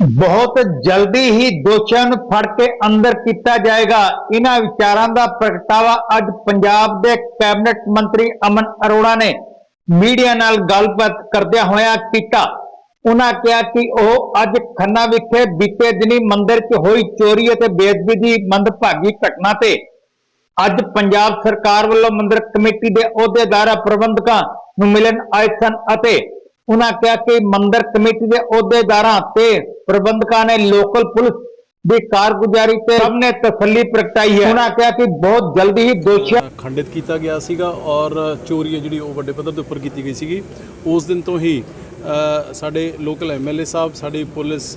ਬਹੁਤ ਜਲਦੀ ਹੀ ਦੋਸ਼ੀਆਂ ਨੂੰ ਫੜ ਕੇ ਅੰਦਰ ਕੀਤਾ ਜਾਏਗਾ। ਇਹਨਾਂ ਵਿਚਾਰਾਂ ਦਾ ਪ੍ਰਗਟਾਵਾ ਅੱਜ ਪੰਜਾਬ ਦੇ ਕੈਬਨਿਟ ਮੰਤਰੀ ਅਮਨ ਅਰੋੜਾ ਨੇ ਮੀਡੀਆ ਨਾਲ ਗੱਲਬਾਤ ਕਰਦਿਆਂ ਹੋਇਆਂ ਕੀਤਾ। ਉਹਨਾਂ ਕਿਹਾ ਕਿ ਉਹ ਅੱਜ ਖੰਨਾ ਵਿਖੇ ਬੀਤੇ ਦਿਨੀ ਮੰਦਿਰ 'ਚ ਹੋਈ ਚੋਰੀ ਅਤੇ ਬੇਅਦਬੀ ਦੀ ਮੰਦਭਾਗੀ ਘਟਨਾ ਤੇ ਅੱਜ ਪੰਜਾਬ ਸਰਕਾਰ ਵੱਲੋਂ ਮੰਦਿਰ ਕਮੇਟੀ ਦੇ ਅਹੁਦੇਦਾਰਾਂ, ਪ੍ਰਬੰਧਕਾਂ ਨੂੰ ਮਿਲਣ ਆਏ ਸਨ ਅਤੇ ਉਹਨਾਂ ਕਿਹਾ ਕਿ ਮੰਦਿਰ ਕਮੇਟੀ ਦੇ ਅਹੁਦੇਦਾਰਾਂ ਤੇ ਪ੍ਰਬੰਧਕਾਂ ਨੇ ਲੋਕਲ ਪੁਲਿਸ ਦੀ ਕਾਰਗੁਜ਼ਾਰੀ ਤੇ ਸਭ ਨੇ ਤਸੱਲੀ ਪ੍ਰਗਟਾਈ ਹੈ। ਉਹਨਾਂ ਕਿਹਾ ਕਿ ਬਹੁਤ ਜਲਦੀ ਹੀ ਦੋਸ਼ੀਆਂ ਖੰਡਿਤ ਕੀਤਾ ਗਿਆ ਸੀਗਾ ਔਰ ਚੋਰੀ ਹੈ ਜਿਹੜੀ ਉਹ ਵੱਡੇ ਪੱਧਰ ਦੇ ਉੱਪਰ ਕੀਤੀ ਗਈ ਸੀਗੀ। ਉਸ ਦਿਨ ਤੋਂ ਹੀ ਸਾਡੇ ਲੋਕਲ ਐਮਐਲਏ ਸਾਹਿਬ ਸਾਡੀ ਪੁਲਿਸ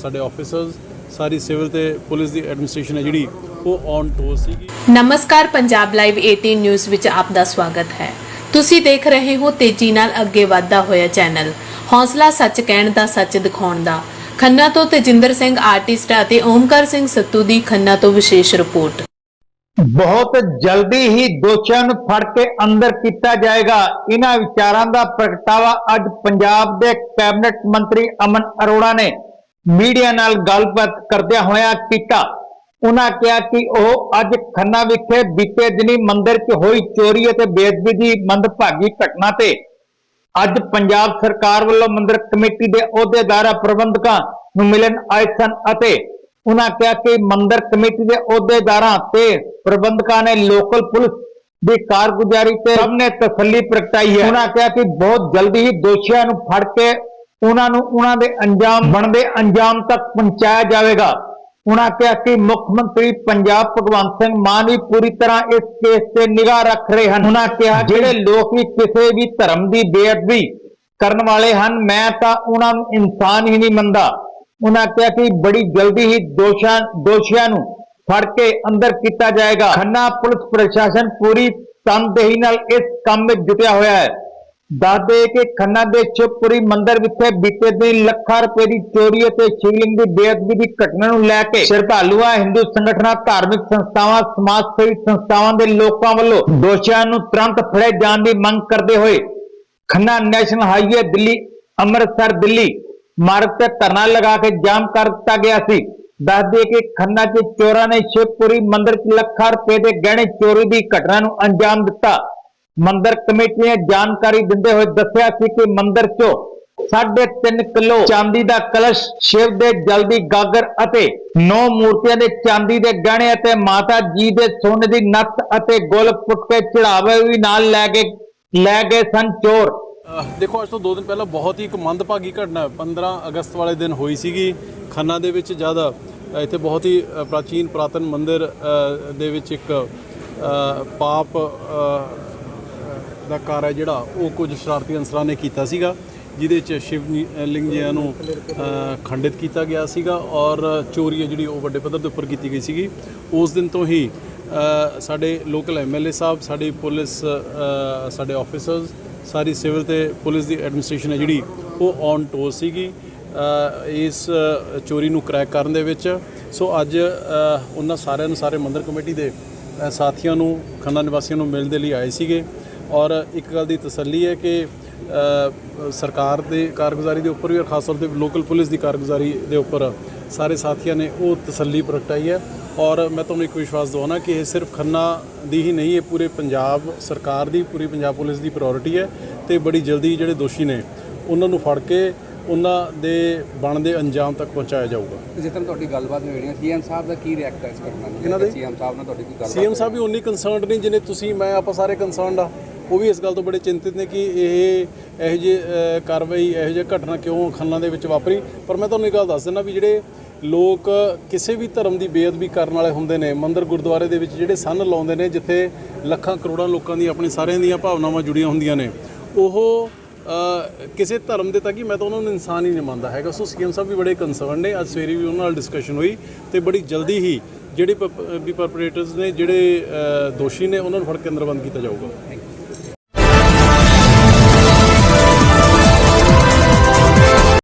ਸਾਡੇ ਆਫੀਸਰਸ ਸਾਰੀ ਸਿਵਲ ਤੇ ਪੁਲਿਸ ਦੀ ਐਡਮਿਨਿਸਟ੍ਰੇਸ਼ਨ ਹੈ ਜਿਹੜੀ ਉਹ ਔਨ ਟੋਰ ਸੀਗੀ। ਨਮਸਕਾਰ ਪੰਜਾਬ ਲਾਈਵ 18 ਨਿਊਜ਼ ਵਿੱਚ ਆਪ ਦਾ ਸਵਾਗਤ ਹੈ। ਤੁਸੀਂ ਦੇਖ ਰਹੇ ਹੋ ਤੇਜ਼ੀ ਨਾਲ ਅੱਗੇ ਵਧਦਾ ਹੋਇਆ ਚੈਨਲ। ਹੌਸਲਾ ਸੱਚ ਕਹਿਣ ਦਾ, ਸੱਚ ਦਿਖਾਉਣ ਦਾ। ਖੰਨਾ ਤੋਂ ਤੇਜਿੰਦਰ ਸਿੰਘ ਆਰਟਿਸਟ ਅਤੇ ਓਮਕਾਰ ਸਿੰਘ ਸੱਤੂ ਦੀ ਖੰਨਾ ਤੋਂ ਵਿਸ਼ੇਸ਼ ਰਿਪੋਰਟ। ਬਹੁਤ ਜਲਦੀ ਹੀ ਦੋਸ਼ੀਆਂ ਨੂੰ ਫੜ ਕੇ ਅੰਦਰ ਕੀਤਾ ਜਾਏਗਾ। ਇਹਨਾਂ ਵਿਚਾਰਾਂ ਦਾ ਪ੍ਰਗਟਾਵਾ ਅੱਜ ਪੰਜਾਬ ਦੇ ਕੈਬਨਿਟ ਮੰਤਰੀ ਅਮਨ ਅਰੋੜਾ ਨੇ। ਮੀਡੀਆ ਨਾਲ ਗੱਲਬਾਤ ਕਰਦਿਆਂ ਹੋਇਆ ਕੀਤਾ। ਉਹਨਾਂ ਕਿਹਾ ਕਿ ਉਹ ਅੱਜ ਖੰਨਾ ਵਿਖੇ ਬੀਤੇ ਦਿਨੀ ਮੰਦਿਰ 'ਚ ਹੋਈ ਚੋਰੀ ਅਤੇ ਬੇਅਦਬੀ ਦੀ ਮੰਦਭਾਗੀ ਘਟਨਾ ਤੇ ਅੱਜ ਪੰਜਾਬ ਸਰਕਾਰ ਵੱਲੋਂ ਮੰਦਿਰ ਕਮੇਟੀ ਦੇ ਅਹੁਦੇਦਾਰਾਂ, ਪ੍ਰਬੰਧਕਾਂ ਨੂੰ ਮਿਲਣ ਆਏ ਸਨ ਅਤੇ ਉਹਨਾਂ ਕਿਹਾ ਕਿ ਮੰਦਿਰ ਕਮੇਟੀ ਦੇ ਅਹੁਦੇਦਾਰਾਂ ਤੇ ਪ੍ਰਬੰਧਕਾਂ ਨੇ ਲੋਕਲ ਪੁਲਿਸ ਦੀ ਕਾਰਗੁਜ਼ਾਰੀ ਤੇ ਸਭ ਨੇ ਤਸੱਲੀ ਪ੍ਰਗਟਾਈ ਹੈ। ਉਹਨਾਂ ਕਿਹਾ ਕਿ ਬਹੁਤ ਜਲਦੀ ਹੀ ਦੋਸ਼ੀਆਂ ਨੂੰ ਫੜ ਕੇ ਉਹਨਾਂ ਨੂੰ ਉਹਨਾਂ ਦੇ ਅੰਜਾਮ ਬਣਦੇ ਅੰਜਾਮ ਤੱਕ ਪਹੁੰਚਾਇਆ ਜਾਵੇਗਾ। ਉਹਨਾਂ ਕਿਹਾ ਕਿ ਮੁੱਖ ਮੰਤਰੀ ਪੰਜਾਬ ਭਗਵੰਤ ਸਿੰਘ ਮਾਨ ਵੀ ਪੂਰੀ ਤਰ੍ਹਾਂ ਇਸ ਕੇਸ ਤੇ ਨਿਗਾਹ ਰੱਖ ਰਹੇ ਹਨ। ਉਹਨਾਂ ਕਿਹਾ ਜਿਹੜੇ ਲੋਕ ਵੀ ਕਿਸੇ ਵੀ ਧਰਮ ਦੀ ਬੇਅਦਬੀ ਕਰਨ ਵਾਲੇ ਹਨ, ਮੈਂ ਤਾਂ ਉਹਨਾਂ ਨੂੰ ਇਨਸਾਨ ਹੀ ਨਹੀਂ ਮੰਨਦਾ। ਉਹਨਾਂ ਕਿਹਾ ਕਿ ਬੜੀ ਜਲਦੀ ਹੀ ਦੋਸ਼ਾਂ, ਦੋਸ਼ੀਆਂ ਨੂੰ ਫੜ ਕੇ ਅੰਦਰ ਕੀਤਾ ਜਾਏਗਾ। ਖੰਨਾ ਪੁਲਿਸ ਪ੍ਰਸ਼ਾਸਨ ਪੂਰੀ ਤਨਦੇਹੀ ਨਾਲ ਇਸ ਕੰਮ ਵਿੱਚ ਜੁਟਿਆ ਹੋਇਆ ਹੈ। ਦੱਸਦੇ ਕਿ ਖੰਨਾ ਦੇ ਚੁਪਪੁਰੀ ਮੰਦਿਰ ਵਿਖੇ ਬੀਤੇ ਦਿਨ ਲੱਖਾਂ ਰੁਪਏ ਦੀ ਚੋਰੀ ਅਤੇ ਸ਼ਿਵਲਿੰਗ ਦੀ ਬੇਅਦਬੀ ਦੀ ਘਟਨਾ ਨੂੰ ਲੈ ਕੇ ਸ਼ਰਧਾਲੂਆਂ, ਹਿੰਦੂ ਸੰਗਠਨਾਂ, ਧਾਰਮਿਕ ਸੰਸਥਾਵਾਂ ਸਮਾਜ ਸੇਵੀ ਸੰਸਥਾਵਾਂ ਦੇ ਲੋਕਾਂ ਵੱਲੋਂ ਦੋਸ਼ੀਆਂ ਨੂੰ ਤੁਰੰਤ ਫੜੇ ਜਾਣ ਦੀ ਮੰਗ ਕਰਦੇ ਹੋਏ ਖੰਨਾ ਨੈਸ਼ਨਲ ਹਾਈਵੇ ਦਿੱਲੀ, ਅੰਮ੍ਰਿਤਸਰ ਦਿੱਲੀ ਮਾਰਗ ਤੇ ਧਰਨਾ ਲਗਾ ਕੇ ਜਾਮ ਕਰ ਦਿੱਤਾ ਗਿਆ ਸੀ। ਦੱਸਦੇ ਕਿ ਖੰਨਾ 'ਚ ਚੋਰਾਂ ਨੇ ਸ਼ਿਵਪੁਰੀ ਮੰਦਿਰ 'ਚ ਲੱਖਾਂ ਰੁਪਏ ਦੇ ਗਹਿਣੇ ਚੋਰੀ ਦੀ ਘਟਨਾ ਨੂੰ ਅੰਜਾਮ ਦਿੱਤਾ। ਮੰਦਰ ਕਮੇਟੀ ਨੇ ਜਾਣਕਾਰੀ ਦਿੰਦੇ ਹੋਏ ਦੱਸਿਆ ਸੀ ਕਿ ਮੰਦਿਰ 'ਚੋਂ 3.5 ਕਿਲੋ ਚਾਂਦੀ ਦਾ ਕਲਸ਼ ਸ਼ਿਵ ਦੇ ਜਲ ਗਾਗਰ ਅਤੇ ਨੌ ਮੂਰਤੀਆਂ ਦੇ ਚਾਂਦੀ ਦੇ ਗਹਿਣੇ ਅਤੇ ਮਾਤਾ ਜੀ ਦੇ ਸੋਨੇ ਦੀ ਨੱਥ ਅਤੇ ਗੁਲ ਪੁੱਟ ਚੜਾਵੇ ਵੀ ਨਾਲ ਲੈ ਕੇ ਲੈ ਗਏ ਸਨ ਚੋਰ। ਦੇਖੋ ਅੱਜ ਤੋਂ 2 ਦਿਨ ਪਹਿਲਾਂ ਬਹੁਤ ਹੀ ਇੱਕ ਮੰਦਭਾਗੀ ਘਟਨਾ 15 ਅਗਸਤ ਵਾਲੇ ਦਿਨ ਹੋਈ ਸੀਗੀ। ਖੰਨਾ ਦੇ ਵਿੱਚ ਜ਼ਿਆਦਾ ਇੱਥੇ ਬਹੁਤ ਹੀ ਪ੍ਰਾਚੀਨ ਪੁਰਾਤਨ ਮੰਦਿਰ ਅ, ਦੇ ਵਿੱਚ ਇੱਕ ਅ, ਪਾਪ ਅ, ਦਾ ਕਾਰ ਹੈ ਜਿਹੜਾ ਉਹ ਕੁਝ ਸ਼ਰਾਰਤੀ ਅਨਸਰਾਂ ਨੇ ਕੀਤਾ ਸੀਗਾ, ਜਿਹਦੇ ਚ ਸ਼ਿਵ ਲਿੰਗ ਜੀਆਂ ਨੂੰ ਖੰਡਿਤ ਕੀਤਾ ਗਿਆ ਸੀਗਾ ਔਰ ਚੋਰੀ ਹੈ ਜਿਹੜੀ ਉਹ ਵੱਡੇ ਪੱਧਰ ਦੇ ਉੱਪਰ ਕੀਤੀ ਗਈ ਸੀਗੀ। ਉਸ ਦਿਨ ਤੋਂ ਹੀ ਸਾਡੇ ਲੋਕਲ ਐਮਐਲਏ ਸਾਹਿਬ, ਸਾਡੀ ਪੁਲਿਸ ਸਾਡੇ ਆਫੀਸਰਸ ਸਾਰੀ ਸਿਵਲ ਤੇ ਪੁਲਿਸ ਦੀ ਐਡਮਿਨਿਸਟ੍ਰੇਸ਼ਨ ਹੈ ਜਿਹੜੀ ਉਹ ਔਨ ਟੋਰ ਸੀਗੀ ਇਸ ਚੋਰੀ ਨੂੰ ਕ੍ਰੈਕ ਕਰਨ ਦੇ ਵਿੱਚ। ਸੋ ਅੱਜ ਉਹਨਾਂ ਸਾਰਿਆਂ ਨੂੰ ਸਾਰੇ ਮੰਦਰ ਕਮੇਟੀ ਦੇ ਸਾਥੀਆਂ ਨੂੰ, ਖੰਨਾ ਨਿਵਾਸੀਆਂ ਨੂੰ ਮਿਲਣ ਦੇ ਲਈ ਆਏ ਸੀਗੇ। ਔਰ ਇੱਕ ਗੱਲ ਦੀ ਤਸੱਲੀ ਹੈ ਕਿ ਸਰਕਾਰ ਦੇ ਕਾਰਗੁਜ਼ਾਰੀ ਦੇ ਉੱਪਰ ਵੀ ਔਰ ਖਾਸ ਤੌਰ ਤੇ ਲੋਕਲ ਪੁਲਿਸ ਦੀ ਕਾਰਗੁਜ਼ਾਰੀ ਦੇ ਉੱਪਰ ਸਾਰੇ ਸਾਥੀਆਂ ਨੇ ਉਹ ਤਸੱਲੀ ਪ੍ਰਗਟਾਈ ਹੈ। ਔਰ ਮੈਂ ਤੁਹਾਨੂੰ ਇੱਕ ਵਿਸ਼ਵਾਸ ਦਵਾਉਣਾ ਕਿ ਇਹ ਸਿਰਫ ਖੰਨਾ ਦੀ ਹੀ ਨਹੀਂ ਇਹ ਪੂਰੇ ਪੰਜਾਬ ਸਰਕਾਰ ਦੀ ਪੂਰੀ ਪੰਜਾਬ ਪੁਲਿਸ ਦੀ ਪ੍ਰਾਇੋਰਟੀ ਹੈ ਤੇ ਬੜੀ ਜਲਦੀ ਜਿਹੜੇ ਦੋਸ਼ੀ ਨੇ ਉਹਨਾਂ ਨੂੰ ਫੜ ਕੇ ਉਹਨਾਂ ਦੇ ਬਣਦੇ ਅੰਜਾਮ ਤੱਕ ਪਹੁੰਚਾਇਆ ਜਾਊਗਾ। ਤਰ੍ਹਾਂ ਤੁਹਾਡੀ ਗੱਲਬਾਤ ਹੋਈ ਹੈ ਸੀਐਮ ਸਾਹਿਬ ਦਾ ਕੀ ਰਿਐਕਟ ਹੈ ਇਸ ਘਟਨਾ ਨੂੰ ਇਹਨਾਂ ਦੇ? ਸੀਐਮ ਸਾਹਿਬ ਨਾਲ ਤੁਹਾਡੀ ਕੋਈ ਗੱਲਬਾਤ ਸੀਐਮ ਸਾਹਿਬ ਵੀ ਉਨੀ ਕੰਸਰਨਡ ਨਹੀਂ ਜਿੰਨੇ ਤੁਸੀਂ ਮੈਂ ਆਪਾਂ ਸਾਰੇ ਕੰਸਰਨਡ ਆ। ਉਹ ਵੀ ਇਸ ਗੱਲ ਤੋਂ ਬੜੇ ਚਿੰਤਿਤ ਨੇ ਕਿ ਇਹ ਇਹੋ ਜਿਹੇ ਕਾਰਵਾਈ, ਇਹੋ ਜਿਹੀ ਘਟਨਾ ਕਿਉਂ ਖੰਨਾ ਦੇ ਵਿੱਚ ਵਾਪਰੀ? ਪਰ ਮੈਂ ਤੁਹਾਨੂੰ ਇੱਕ ਗੱਲ ਦੱਸ ਦਿੰਦਾ ਵੀ ਜਿਹੜੇ ਲੋਕ ਕਿਸੇ ਵੀ ਧਰਮ ਦੀ ਬੇਅਦਬੀ ਕਰਨ ਵਾਲੇ ਹੁੰਦੇ ਨੇ, ਮੰਦਰ ਗੁਰਦੁਆਰੇ ਦੇ ਵਿੱਚ ਜਿਹੜੇ ਸੰਨ ਲਾਉਂਦੇ ਨੇ, ਜਿੱਥੇ ਲੱਖਾਂ ਕਰੋੜਾਂ ਲੋਕਾਂ ਦੀ ਆਪਣੀ ਸਾਰਿਆਂ ਦੀਆਂ ਭਾਵਨਾਵਾਂ ਜੁੜੀਆਂ ਹੁੰਦੀਆਂ ਨੇ, ਉਹ ਕਿਸੇ ਧਰਮ ਦੇ ਤੱਕ ਕਿ ਮੈਂ ਤਾਂ ਉਹਨਾਂ ਨੂੰ ਇਨਸਾਨ ਹੀ ਨਹੀਂ ਮੰਨਦਾ ਹੈਗਾ। ਸੋ ਸੀਐਮ ਸਾਹਿਬ ਵੀ ਬੜੇ ਕੰਸਰਨ ਨੇ। ਅੱਜ ਸਵੇਰੇ ਵੀ ਉਹਨਾਂ ਨਾਲ ਡਿਸਕਸ਼ਨ ਹੋਈ ਤੇ ਬੜੀ ਜਲਦੀ ਹੀ ਜਿਹੜੇ ਪ- ਵੀ ਪਰਪਰੇਟਰਸ ਨੇ, ਜਿਹੜੇ ਦੋਸ਼ੀ ਨੇ, ਉਹਨਾਂ ਨੂੰ ਫੜ ਕੇ ਅੰਦਰ ਬੰਦ ਕੀਤਾ ਜਾਊਗਾ।